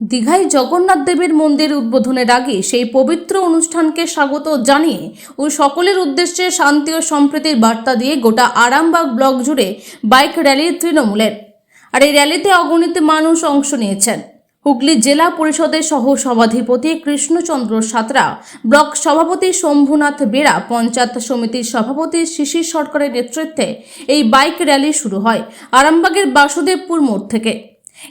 দীঘায় জগন্নাথ দেবের মন্দির উদ্বোধনের আগে সেই পবিত্র অনুষ্ঠানকে স্বাগত জানিয়ে ও সকলের উদ্দেশ্যে শান্তি ও সম্প্রীতির বার্তা দিয়ে গোটা আরামবাগ ব্লক জুড়ে বাইক র্যালি তৃণমূলের। আর এই র্যালিতে অগণিত মানুষ অংশ নিয়েছেন। হুগলি জেলা পরিষদের সহ সভাধিপতি কৃষ্ণচন্দ্র সাঁতরা, ব্লক সভাপতি শম্ভুনাথ বেরা পঞ্চায়েত সমিতির সভাপতি শিশির সরকারের নেতৃত্বে এই বাইক র্যালি শুরু হয় আরামবাগের বাসুদেবপুর মোড় থেকে।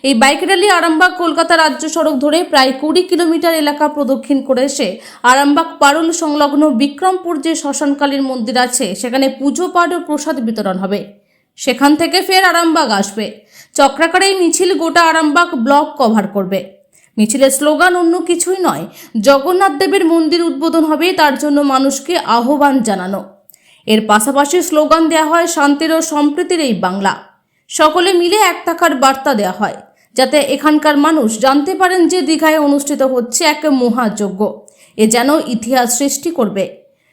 এই বাইক র্যালি আরামবাগ, কলকাতা রাজ্য সড়ক ধরে প্রায় কুড়ি কিলোমিটার এলাকা প্রদক্ষিণ করে এসে আরামবাগ পারুল সংলগ্ন বিক্রমপুর যে শ্মশানকালীর মন্দির আছে, সেখানে পুজো পাঠ ও প্রসাদ বিতরণ হবে। সেখান থেকে ফের আরামবাগ আসবে। চক্রাকারে এই মিছিল গোটা আরামবাগ ব্লক কভার করবে। মিছিলের স্লোগান অন্য কিছুই নয়, জগন্নাথ দেবের মন্দির উদ্বোধন হবে, তার জন্য মানুষকে আহ্বান জানানো। এর পাশাপাশি স্লোগান দেওয়া হয় শান্তির ও সম্প্রীতির এই বাংলা। সকলে মিলে এক টাকার বার্তা দেওয়া হয়, যাতে এখানকার মানুষ জানতে পারেন যে দীঘায় অনুষ্ঠিত হচ্ছে এক মহাযজ্ঞ। এ যেন ইতিহাস সৃষ্টি করবে।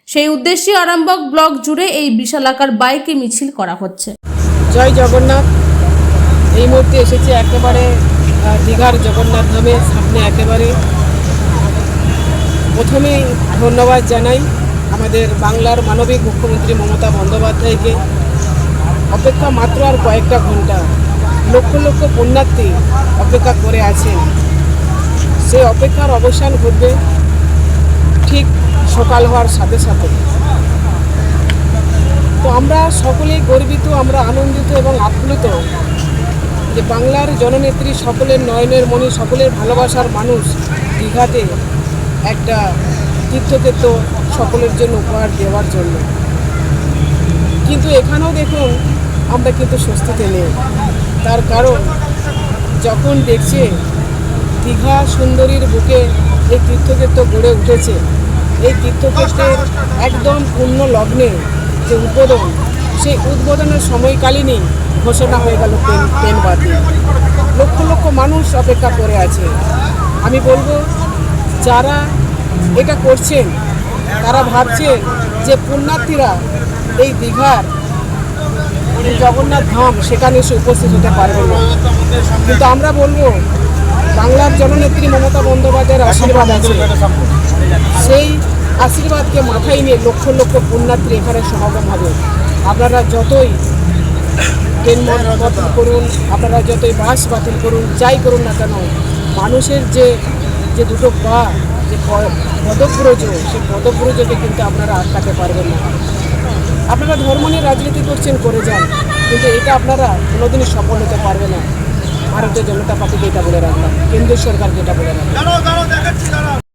সেই উদ্দেশ্যে আরামবাগ ব্লক জুড়ে এই বিশালাকার বাইকে মিছিল করা হচ্ছে। জয় জগন্নাথ। এই মুহূর্তে এসেছি একেবারে দীঘার জগন্নাথ ধামের সামনে একেবারে। প্রথমেই ধন্যবাদ জানাই আমাদের বাংলার মানবিক মুখ্যমন্ত্রী মমতা বন্দ্যোপাধ্যায়কে। অপেক্ষা মাত্র আর কয়েকটা ঘণ্টা। লক্ষ লক্ষ পুণ্যার্থী অপেক্ষা করে আছেন। সেই অপেক্ষার অবসান ঘটবে ঠিক সকাল হওয়ার সাথে সাথে। তো আমরা সকলেই গর্বিত, আমরা আনন্দিত এবং আপ্লুত যে বাংলার জননেত্রী সকলের নয়নের মণি, সকলের ভালোবাসার মানুষ দীঘাতে একটা তীর্থক্ষেত্র সকলের জন্য উপহার দেওয়ার জন্য। কিন্তু এখানেও দেখুন আমরা কিন্তু স্বস্তিতে নেই। তার কারণ, যখন দেখছে দীঘা সুন্দরীর বুকে এই তীর্থক্ষেত্র গড়ে উঠেছে, এই তীর্থক্ষেত্রের একদম পূর্ণ লগ্নে যে উদ্বোধন, সেই উদ্বোধনের সময়কালীনই ঘোষণা হয়ে গেল ট্রেন ট্রেন লক্ষ লক্ষ মানুষ অপেক্ষা করে আছে। আমি বলব, যারা এটা করছেন, তারা ভাবছেন যে পুণ্যার্থীরা এই দীঘার জগন্নাথ ধাম সেখানে এসে উপস্থিত হতে পারবে না। কিন্তু আমরা বলব, বাংলার জননেত্রী মমতা বন্দ্যোপাধ্যায়ের আশীর্বাদ আছে। সেই আশীর্বাদকে মাথায় নিয়ে লক্ষ লক্ষ পুণ্যার্থী এখানে সমাগম হবে। আপনারা যতই ট্রেন বাতিল করুন, আপনারা যতই বাস বাতিল করুন, যাই করুন না কেন, মানুষের যে যে দুটো পা, যে পদব্রজ সেই পদব্রজকে কিন্তু আপনারা আটকাতে পারবেন না। আপনারা ধর্ম নিয়ে রাজনীতি করছেন, করে যান। কিন্তু এটা আপনারা কোনোদিনই সফল হতে পারবে না। ভারতীয় জনতা পার্টিকে এটা বলে রাখলাম, কেন্দ্রীয় সরকারকে এটা বলে রাখলাম।